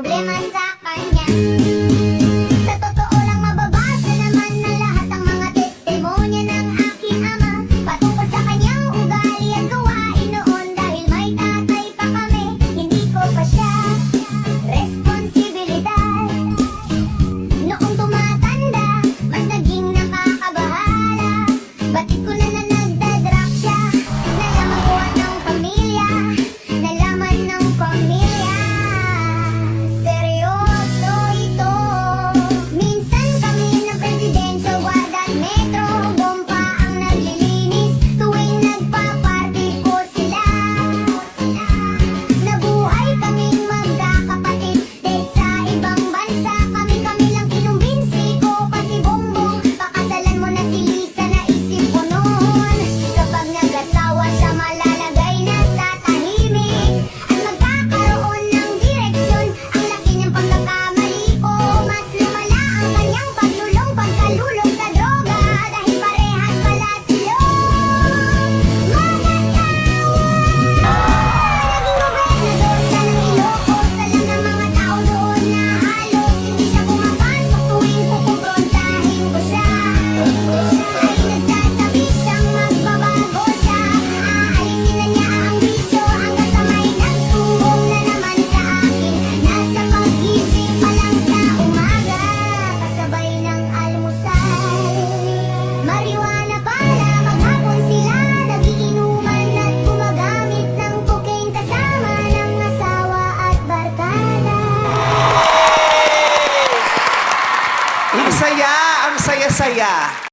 problema sa kanya. Ang saya, ang saya-saya.